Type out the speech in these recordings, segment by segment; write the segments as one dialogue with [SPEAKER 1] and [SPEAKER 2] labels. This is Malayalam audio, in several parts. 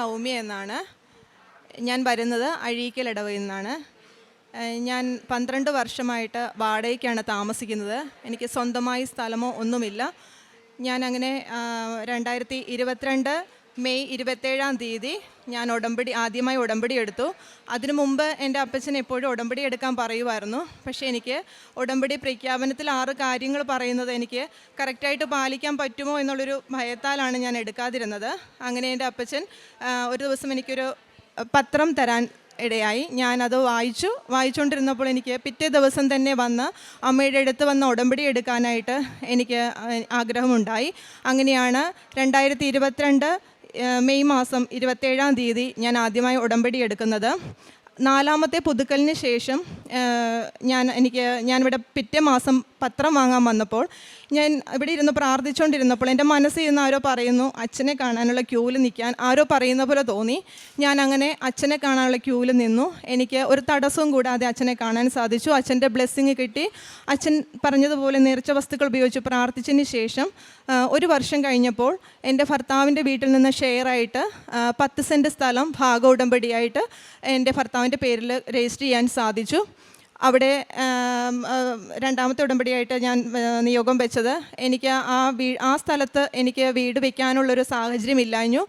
[SPEAKER 1] സൗമ്യ എന്നാണ് ഞാൻ വരുന്നത് അഴീക്കൽ ഇടവയിൽ നിന്നാണ്. ഞാൻ പന്ത്രണ്ട് വർഷമായിട്ട് വാടകയ്ക്കാണ് താമസിക്കുന്നത്. എനിക്ക് സ്വന്തമായി സ്ഥലമോ ഒന്നുമില്ല. ഞാൻ അങ്ങനെ രണ്ടായിരത്തി ഇരുപത്തിരണ്ട് മെയ് ഇരുപത്തേഴാം തീയതി ഞാൻ ഉടമ്പടി ആദ്യമായി ഉടമ്പടി എടുത്തു. അതിനു മുമ്പ് എന്റെ അപ്പച്ചൻ എപ്പോഴും ഉടമ്പടി എടുക്കാൻ പറയുമായിരുന്നു. പക്ഷേ എനിക്ക് ഉടമ്പടി പ്രഖ്യാപനത്തിൽ ആറ് കാര്യങ്ങൾ പറയുന്നത് എനിക്ക് കറക്റ്റായിട്ട് പാലിക്കാൻ പറ്റുമോ എന്നുള്ളൊരു ഭയത്താലാണ് ഞാൻ എടുക്കാതിരുന്നത്. അങ്ങനെ എന്റെ അപ്പച്ചൻ ഒരു ദിവസം എനിക്കൊരു പത്രം തരാൻ ഇടയായി. ഞാനത് വായിച്ചു. വായിച്ചുകൊണ്ടിരുന്നപ്പോൾ എനിക്ക് പിറ്റേ ദിവസം തന്നെ വന്ന് അമ്മയുടെ അടുത്ത് വന്ന് ഉടമ്പടി എടുക്കാനായിട്ട് എനിക്ക് ആഗ്രഹമുണ്ടായി. അങ്ങനെയാണ് രണ്ടായിരത്തി ഇരുപത്തിരണ്ട് മെയ് മാസം ഇരുപത്തേഴാം തീയതി ഞാൻ ആദ്യമായി ഉടമ്പടി എടുക്കുന്നത്. നാലാമത്തെ പുതുക്കലിന് ശേഷം ഞാൻ എനിക്ക് ഞാനിവിടെ പിറ്റേ മാസം പത്രം വാങ്ങാൻ വന്നപ്പോൾ ഞാൻ ഇവിടെ ഇരുന്ന് പ്രാർത്ഥിച്ചുകൊണ്ടിരുന്നപ്പോൾ എന്റെ മനസ്സിൽ നിന്ന് ആരോ പറയുന്നു അച്ഛനെ കാണാനുള്ള ക്യൂവിൽ നിൽക്കാൻ ആരോ പറയുന്ന പോലെ തോന്നി. ഞാൻ അങ്ങനെ അച്ഛനെ കാണാനുള്ള ക്യൂവിൽ നിന്നു. എനിക്ക് ഒരു തടസ്സവും കൂടാതെ അച്ഛനെ കാണാൻ സാധിച്ചു. അച്ഛന്റെ ബ്ലെസ്സിങ് കിട്ടി. അച്ഛൻ പറഞ്ഞതുപോലെ നേർച്ച വസ്തുക്കൾ ഉപയോഗിച്ച് പ്രാർത്ഥിച്ചതിന് ശേഷം ഒരു വർഷം കഴിഞ്ഞപ്പോൾ എന്റെ ഭർത്താവിന്റെ വീട്ടിൽ നിന്ന് ഷെയറായിട്ട് പത്ത് സെന്റ് സ്ഥലം ഭാഗ ഉടമ്പടിയായിട്ട് എന്റെ ഭർത്താവിന്റെ പേരിൽ രജിസ്റ്റർ ചെയ്യാൻ സാധിച്ചു. അവിടെ രണ്ടാമത്തെ ഉടമ്പടിയായിട്ട് ഞാൻ നിയോഗം വെച്ചത്. എനിക്ക് ആ വീ ആ സ്ഥലത്ത് എനിക്ക് വീട് വയ്ക്കാനുള്ളൊരു സാഹചര്യം ഇല്ലാഞ്ഞു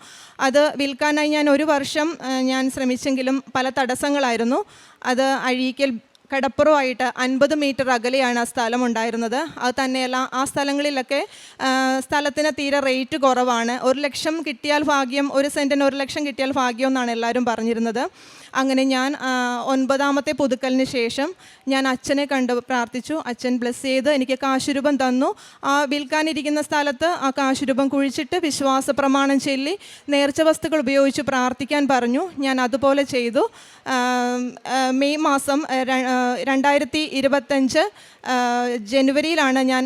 [SPEAKER 1] അത് വിൽക്കാനായി ഞാൻ ഒരു വർഷം ഞാൻ ശ്രമിച്ചെങ്കിലും പല തടസ്സങ്ങളായിരുന്നു. അത് അഴീക്കൽ കടപ്പുറമായിട്ട് അൻപത് മീറ്റർ അകലെയാണ് ആ സ്ഥലം ഉണ്ടായിരുന്നത് അത് തന്നെയല്ല ആ സ്ഥലങ്ങളിലൊക്കെ സ്ഥലത്തിന് തീരെ റേറ്റ് കുറവാണ്. ഒരു ലക്ഷം കിട്ടിയാൽ ഭാഗ്യം ഒരു സെന്റിന് ഒരു ലക്ഷം കിട്ടിയാൽ ഭാഗ്യം എന്നാണ് എല്ലാവരും പറഞ്ഞിരുന്നത്. അങ്ങനെ ഞാൻ ഒൻപതാമത്തെ പുതുക്കലിന് ശേഷം ഞാൻ അച്ഛനെ കണ്ട് പ്രാർത്ഥിച്ചു. അച്ഛൻ ബ്ലെസ് ചെയ്ത് എനിക്ക് കാശുരൂപം തന്നു. ആ വിൽക്കാനിരിക്കുന്ന സ്ഥലത്ത് ആ കാശുരൂപം കുഴിച്ചിട്ട് വിശ്വാസ പ്രമാണം ചൊല്ലി നേർച്ച വസ്തുക്കൾ ഉപയോഗിച്ച് പ്രാർത്ഥിക്കാൻ പറഞ്ഞു. ഞാൻ അതുപോലെ ചെയ്തു. മെയ് മാസം രണ്ടായിരത്തി ഇരുപത്തഞ്ച് ജനുവരിയിലാണ് ഞാൻ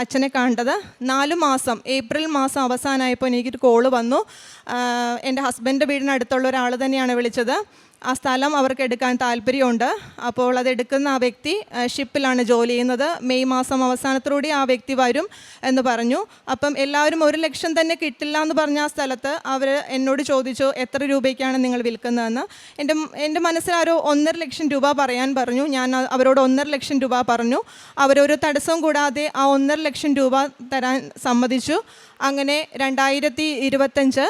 [SPEAKER 1] അച്ഛനെ കണ്ടത്. നാല് മാസം ഏപ്രിൽ മാസം അവസാനമായപ്പോൾ എനിക്കൊരു കോൾ വന്നു. എന്റെ ഹസ്ബൻഡ് വീടിനടുത്തുള്ള ഒരാൾ തന്നെയാണ് വിളിച്ചത്. ആ സ്ഥലം അവർക്ക് എടുക്കാൻ താല്പര്യമുണ്ട്. അപ്പോൾ അത് എടുക്കുന്ന ആ വ്യക്തി ഷിപ്പിലാണ് ജോലി ചെയ്യുന്നത്. മെയ് മാസം അവസാനത്തോടെ ആ വ്യക്തി വരും എന്ന് പറഞ്ഞു. അപ്പം എല്ലാവരും ഒരു ലക്ഷം തന്നെ കിട്ടില്ല എന്ന് പറഞ്ഞ ആ സ്ഥലത്ത് അവർ എന്നോട് ചോദിച്ചു എത്ര രൂപയ്ക്കാണ് നിങ്ങൾ വിൽക്കുന്നതെന്ന്? എന്റെ എന്റെ മനസ്സിൽ ആരോ ഒന്നര ലക്ഷം രൂപ പറയാൻ പറഞ്ഞു. ഞാൻ അവരോട് ഒന്നര ലക്ഷം രൂപ പറഞ്ഞു. അവരൊരു തടസ്സവും കൂടാതെ ആ ഒന്നര ലക്ഷം രൂപ തരാൻ സമ്മതിച്ചു. അങ്ങനെ രണ്ടായിരത്തി ഇരുപത്തഞ്ച്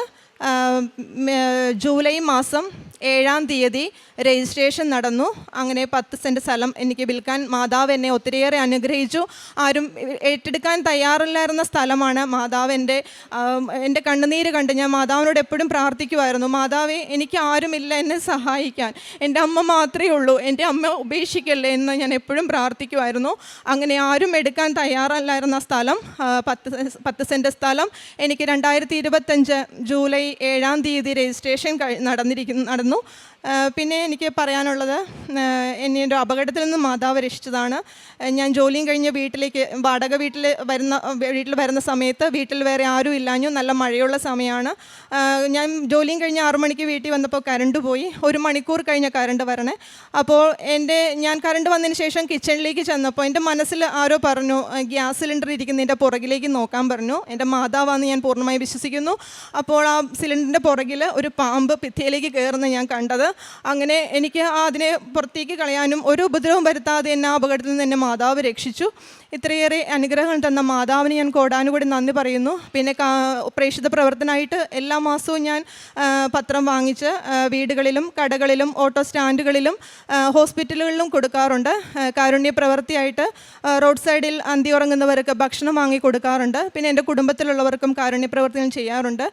[SPEAKER 1] ജൂലൈ മാസം ഏഴാം തീയതി രജിസ്ട്രേഷൻ നടന്നു. അങ്ങനെ പത്ത് സെന്റ് സ്ഥലം എനിക്ക് വിൽക്കാൻ മാതാവ് എന്നെ ഒത്തിരിയേറെ അനുഗ്രഹിച്ചു. ആരും ഏറ്റെടുക്കാൻ തയ്യാറില്ലായിരുന്ന സ്ഥലമാണ് മാതാവ് എന്റെ എന്റെ കണ്ണുനീര് കണ്ട് ഞാൻ മാതാവിനോട് എപ്പോഴും പ്രാർത്ഥിക്കുമായിരുന്നു. മാതാവെ എനിക്ക് ആരുമില്ല എന്നെ സഹായിക്കാൻ. എന്റെ അമ്മ മാത്രമേ ഉള്ളൂ. എന്റെ അമ്മ ഉപേക്ഷിക്കല്ലേ? എന്ന് ഞാൻ എപ്പോഴും പ്രാർത്ഥിക്കുമായിരുന്നു. അങ്ങനെ ആരും എടുക്കാൻ തയ്യാറല്ലായിരുന്ന സ്ഥലം പത്ത് പത്ത് സെന്റ് സ്ഥലം എനിക്ക് രണ്ടായിരത്തി ഇരുപത്തഞ്ച് ജൂലൈ ഏഴാം തീയതി രജിസ്ട്രേഷൻ നടന്നിരിക്കുന്നു നടന്നു. ആ, പിന്നെ എനിക്ക് പറയാനുള്ളത് എന്നെ ഒരു അപകടത്തിൽ നിന്ന് മാതാവ് രക്ഷിച്ചതാണ്. ഞാൻ ജോലിയും കഴിഞ്ഞ് വീട്ടിലേക്ക് വാടക വീട്ടിൽ വരുന്ന വീട്ടിൽ വരുന്ന സമയത്ത് വീട്ടിൽ വേറെ ആരും ഇല്ലാഞ്ഞു നല്ല മഴയുള്ള സമയമാണ്. ഞാൻ ജോലിയും കഴിഞ്ഞ് ആറു മണിക്ക് വീട്ടിൽ വന്നപ്പോൾ കറണ്ട് പോയി. ഒരു മണിക്കൂർ കഴിഞ്ഞ കറണ്ട് വരണേ. അപ്പോൾ എന്റെ ഞാൻ കറണ്ട് വന്നതിന് ശേഷം കിച്ചണിലേക്ക് ചെന്നപ്പോൾ എന്റെ മനസ്സിൽ ആരോ പറഞ്ഞു ഗ്യാസ് സിലിണ്ടർ ഇരിക്കുന്നതിന്റെ പുറകിലേക്ക് നോക്കാൻ പറഞ്ഞു. എന്റെ മാതാവാണെന്ന് ഞാൻ പൂർണമായി വിശ്വസിക്കുന്നു. അപ്പോൾ ആ സിലിണ്ടറിന്റെ പുറകിൽ ഒരു പാമ്പ് ഭിത്തിയിലേക്ക് കയറുന്ന ഞാൻ കണ്ടത്. അങ്ങനെ എനിക്ക് അതിനെ പുറത്തേക്ക് കളയാനും ഒരു ഉപദ്രവം വരുത്താതെ എന്നെ അപകടത്തിൽ നിന്ന് എന്നെ മാതാവ് രക്ഷിച്ചു. ഇത്രയേറെ അനുഗ്രഹം തന്ന മാതാവിന് ഞാൻ കോടാനുകൂടി നന്ദി പറയുന്നു. പിന്നെ പ്രേക്ഷിത പ്രവർത്തനമായിട്ട് എല്ലാ മാസവും ഞാൻ പത്രം വാങ്ങിച്ച് വീടുകളിലും കടകളിലും ഓട്ടോ സ്റ്റാൻഡുകളിലും ഹോസ്പിറ്റലുകളിലും കൊടുക്കാറുണ്ട്. കാരുണ്യ പ്രവൃത്തിയായിട്ട് റോഡ് സൈഡിൽ അന്തി ഉറങ്ങുന്നവർക്ക് ഭക്ഷണം വാങ്ങി കൊടുക്കാറുണ്ട്. പിന്നെ എന്റെ കുടുംബത്തിലുള്ളവർക്കും കാരുണ്യ പ്രവർത്തികൾ ചെയ്യാറുണ്ട്.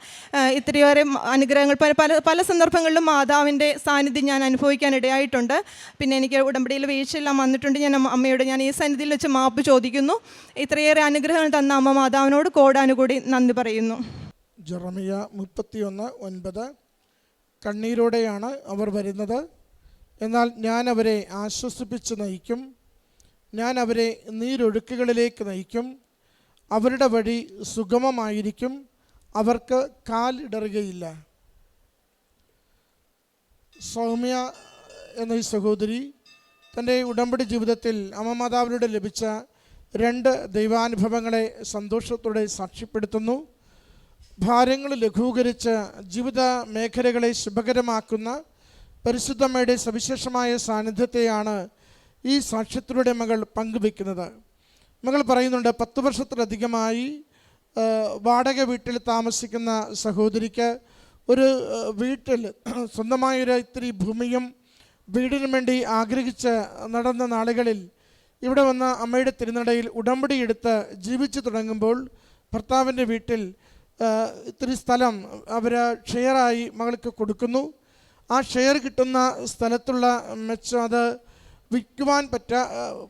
[SPEAKER 1] ഇത്രയേറെ അനുഗ്രഹങ്ങൾ പല പല സന്ദർഭങ്ങളിലും മാതാവിന്റെ സാന്നിധ്യം ഞാൻ അനുഭവിക്കാൻ ഇടയായിട്ടുണ്ട്. പിന്നെ എനിക്ക് ഉടമ്പടിയിൽ വീഴ്ചയെല്ലാം വന്നിട്ടുണ്ട്. ഞാൻ അമ്മയോട് ഞാൻ ഈ സന്നിധിയിൽ വെച്ച് മാപ്പ് ചോദിക്കുന്നു ഇത്രയേറെ അനുഗ്രഹങ്ങൾ തന്ന അമ്മ മാതാവിനോട് കോടാനുകൂടി നന്ദി പറയുന്നു.
[SPEAKER 2] ജെറമിയ മുപ്പത്തിയൊന്ന് ഒൻപത്. കണ്ണീരോടെയാണ് അവർ വരുന്നത്. എന്നാൽ ഞാൻ അവരെ ആശ്വസിപ്പിച്ച് നയിക്കും. ഞാൻ അവരെ നീരൊഴുക്കുകളിലേക്ക് നയിക്കും. അവരുടെ വഴി സുഗമമായിരിക്കും. അവർക്ക് കാലിടറുകയില്ല സൗമ്യ എന്ന ഈ സഹോദരി തന്റെ ഉടമ്പടി ജീവിതത്തിൽ അമ്മ മാതാവിലൂടെ ലഭിച്ച രണ്ട് ദൈവാനുഭവങ്ങളെ സന്തോഷത്തോടെ സാക്ഷ്യപ്പെടുത്തുന്നു. ഭാരങ്ങൾ ലഘൂകരിച്ച് ജീവിത മേഖലകളെ ശുഭകരമാക്കുന്ന പരിശുദ്ധമ്മയുടെ സവിശേഷമായ സാന്നിധ്യത്തെയാണ് ഈ സാക്ഷ്യത്തിലൂടെ മകൾ പങ്കുവെക്കുന്നത് മകൾ പറയുന്നുണ്ട് പത്ത് വർഷത്തിലധികമായി വാടക വീട്ടിൽ താമസിക്കുന്ന സഹോദരിക്ക് ഒരു വീട്ടിൽ സ്വന്തമായൊരു ഇത്തിരി ഭൂമിയും വീടിനു വേണ്ടി ആഗ്രഹിച്ച് നടന്ന നാളുകളിൽ ഇവിടെ വന്ന അമ്മയുടെ തിരുനടയിൽ ഉടമ്പടി എടുത്ത് ജീവിച്ചു തുടങ്ങുമ്പോൾ ഭർത്താവിന്റെ വീട്ടിൽ ഇത്തിരി സ്ഥലം അവർ ഷെയറായി മകൾക്ക് കൊടുക്കുന്നു. ആ ഷെയർ കിട്ടുന്ന സ്ഥലത്തുള്ള മെച്ചം അത് വിൽക്കുവാൻ പറ്റ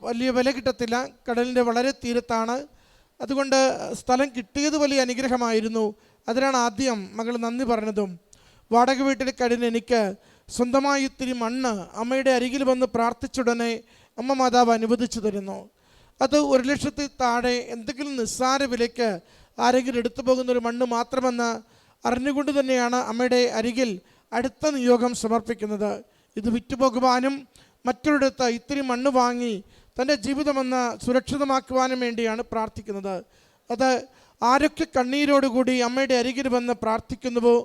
[SPEAKER 2] വലിയ വില കിട്ടത്തില്ല. കടലിന്റെ വളരെ തീരത്താണ്. അതുകൊണ്ട് സ്ഥലം കിട്ടിയത് വലിയ അനുഗ്രഹമായിരുന്നു. അതിനാണ് ആദ്യം മകൾ നന്ദി പറഞ്ഞതും. വാടക വീട്ടിൽ കഴിഞ്ഞ് എനിക്ക് സ്വന്തമായി ഇത്തിരി മണ്ണ് അമ്മയുടെ അരികിൽ വന്ന് പ്രാർത്ഥിച്ചുടനെ അമ്മ മാതാവ് അനുവദിച്ചു തരുന്നു. അത് ഒരു ലക്ഷത്തിൽ താഴെ എന്തെങ്കിലും നിസ്സാര വിലയ്ക്ക് ആരെങ്കിലും എടുത്തു പോകുന്ന ഒരു മണ്ണ് മാത്രമെന്ന് അറിഞ്ഞുകൊണ്ട് തന്നെയാണ് അമ്മയുടെ അരികിൽ അടുത്ത നിയോഗം സമർപ്പിക്കുന്നത്. ഇത് വിറ്റുപോകുവാനും മറ്റൊരിടത്ത് ഇത്തിരി മണ്ണ് വാങ്ങി തന്റെ ജീവിതമെന്ന് സുരക്ഷിതമാക്കുവാനും വേണ്ടിയാണ് പ്രാർത്ഥിക്കുന്നത്. അത് ആരൊക്കെ കണ്ണീരോടുകൂടി അമ്മയുടെ അരികിൽ വന്ന് പ്രാർത്ഥിക്കുന്നുവോ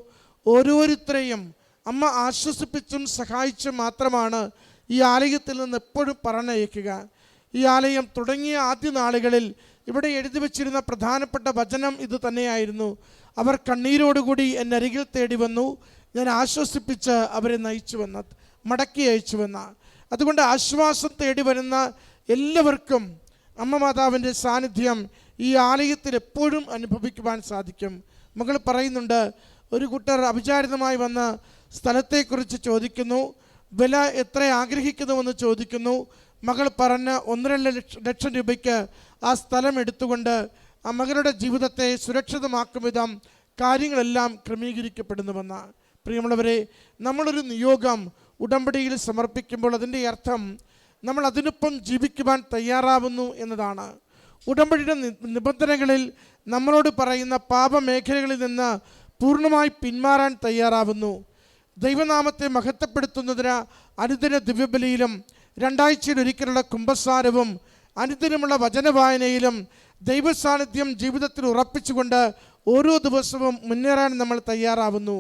[SPEAKER 2] ഓരോരുത്തരെയും അമ്മ ആശ്വസിപ്പിച്ചും സഹായിച്ചും മാത്രമാണ് ഈ ആലയത്തിൽ നിന്ന് എപ്പോഴും പറഞ്ഞയക്കുക. ഈ ആലയം തുടങ്ങിയ ആദ്യ നാളുകളിൽ ഇവിടെ എഴുതി വച്ചിരുന്ന പ്രധാനപ്പെട്ട വചനം ഇത് തന്നെയായിരുന്നു. അവർ കണ്ണീരോടുകൂടി എന്റെ അരികിൽ തേടി വന്നു. ഞാൻ ആശ്വസിപ്പിച്ച് അവരെ നയിച്ചു വന്ന മടക്കി അയച്ചു വന്ന. അതുകൊണ്ട് ആശ്വാസം തേടി വരുന്ന എല്ലാവർക്കും അമ്മ മാതാവിന്റെ സാന്നിധ്യം ഈ ആലയത്തിൽ എപ്പോഴും അനുഭവിക്കുവാൻ സാധിക്കും. മകൾ പറയുന്നുണ്ട് ഒരു കൂട്ടർ അവിചാരിതമായി വന്ന സ്ഥലത്തെക്കുറിച്ച് ചോദിക്കുന്നു. വില എത്ര ആഗ്രഹിക്കുന്നുവെന്ന് ചോദിക്കുന്നു. മകൾ പറഞ്ഞ ഒന്നര ലക്ഷ- രൂപയ്ക്ക് ആ സ്ഥലം എടുത്തുകൊണ്ട് ആ മകളുടെ ജീവിതത്തെ സുരക്ഷിതമാക്കും വിധം കാര്യങ്ങളെല്ലാം ക്രമീകരിക്കപ്പെടുന്നുവെന്ന്. പ്രിയമുള്ളവരെ നമ്മളൊരു നിയോഗം ഉടമ്പടിയിൽ സമർപ്പിക്കുമ്പോൾ അതിന്റെ അർത്ഥം നമ്മൾ അതിനൊപ്പം ജീവിക്കുവാൻ തയ്യാറാവുന്നു എന്നതാണ്. ഉടമ്പടിയുടെ നിബന്ധനകളിൽ നമ്മളോട് പറയുന്ന പാപമേഖലകളിൽ നിന്ന് പൂർണമായി പിന്മാറാൻ തയ്യാറാവുന്നു. ദൈവനാമത്തെ മഹത്വപ്പെടുത്തുന്നതിന് അനുദിന ദിവ്യബലിയിലും രണ്ടാഴ്ചയിൽ ഒരിക്കലുള്ള കുംഭസാരവും അനുദിനമുള്ള വചനവായനയിലും ദൈവസാന്നിധ്യം ജീവിതത്തിൽ ഉറപ്പിച്ചുകൊണ്ട് ഓരോ ദിവസവും മുന്നേറാൻ നമ്മൾ തയ്യാറാവുന്നു.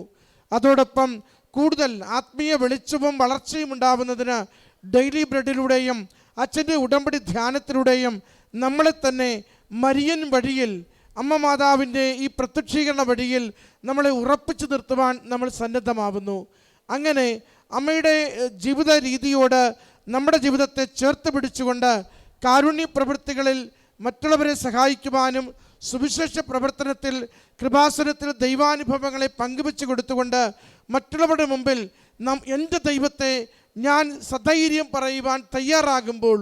[SPEAKER 2] അതോടൊപ്പം കൂടുതൽ ആത്മീയ വെളിച്ചവും വളർച്ചയും ഉണ്ടാവുന്നതിന് ഡെയിലി ബ്രെഡിലൂടെയും അച്ഛന്റെ ഉടമ്പടി ധ്യാനത്തിലൂടെയും നമ്മളെ തന്നെ മരിയൻ വഴിയിൽ അമ്മ മാതാവിന്റെ ഈ പ്രത്യക്ഷീകരണ വഴിയിൽ നമ്മളെ ഉറപ്പിച്ചു നിർത്തുവാൻ നമ്മൾ സന്നദ്ധമാവുന്നു. അങ്ങനെ അമ്മയുടെ ജീവിത രീതിയോട് നമ്മുടെ ജീവിതത്തെ ചേർത്ത് പിടിച്ചുകൊണ്ട് കാരുണ്യ പ്രവൃത്തികളിൽ മറ്റുള്ളവരെ സഹായിക്കുവാനും സുവിശേഷ പ്രവർത്തനത്തിൽ കൃപാസനത്തിൽ ദൈവാനുഭവങ്ങളെ പങ്കുവെച്ച് കൊടുത്തുകൊണ്ട് മറ്റുള്ളവരുടെ മുമ്പിൽ നാം എന്റെ ദൈവത്തെ ഞാൻ സധൈര്യം പറയുവാൻ തയ്യാറാകുമ്പോൾ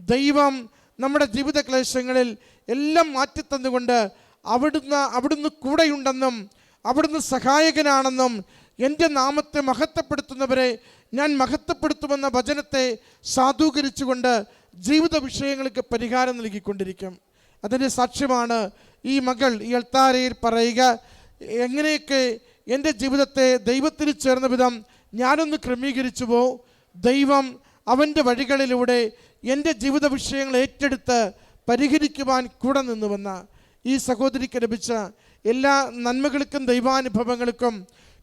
[SPEAKER 2] ദൈവം നമ്മുടെ ജീവിത ക്ലേശങ്ങളിൽ എല്ലാം മാറ്റിത്തന്നുകൊണ്ട് അവിടുന്ന് അവിടുന്ന് കൂടെയുണ്ടെന്നും അവിടുന്ന് സഹായകനാണെന്നും എന്റെ നാമത്തെ മഹത്വപ്പെടുത്തുന്നവരെ ഞാൻ മഹത്വപ്പെടുത്തുമെന്ന വചനത്തെ സാധൂകരിച്ചുകൊണ്ട് ജീവിത വിഷയങ്ങൾക്ക് പരിഹാരം നൽകിക്കൊണ്ടിരിക്കും. അതിന്റെ സാക്ഷ്യമാണ് ഈ മകൾ ഈ അൾത്താരയിൽ പറയുക എങ്ങനെയൊക്കെ എന്റെ ജീവിതത്തെ ദൈവത്തിൽ ചേർന്ന വിധം ഞാനൊന്ന് ക്രമീകരിച്ചുവോ? ദൈവം അവന്റെ വഴികളിലൂടെ എന്റെ ജീവിത വിഷയങ്ങൾ ഏറ്റെടുത്ത് പരിഹരിക്കുവാൻ കൂടെ നിന്നുവെന്ന ഈ സഹോദരിക്ക് ലഭിച്ച എല്ലാ നന്മകൾക്കും ദൈവാനുഭവങ്ങൾക്കും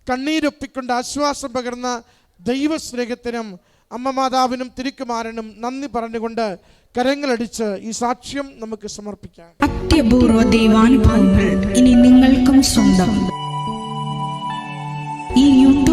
[SPEAKER 2] കണ്ണീരൊപ്പിക്കൊണ്ട് ആശ്വാസം പകർന്ന ദൈവസ്നേഹത്തിനും അമ്മ മാതാവിനും തിരുക്കുമാരനും നന്ദി പറഞ്ഞുകൊണ്ട് കരങ്ങളടിച്ച് ഈ സാക്ഷ്യം നമുക്ക് സമർപ്പിക്കാം.
[SPEAKER 3] അത്യപൂർവ ദൈവാനുഭവങ്ങൾ ഇനി നിങ്ങൾക്കും സ്വന്തം. ഈ യൂട്യൂബ്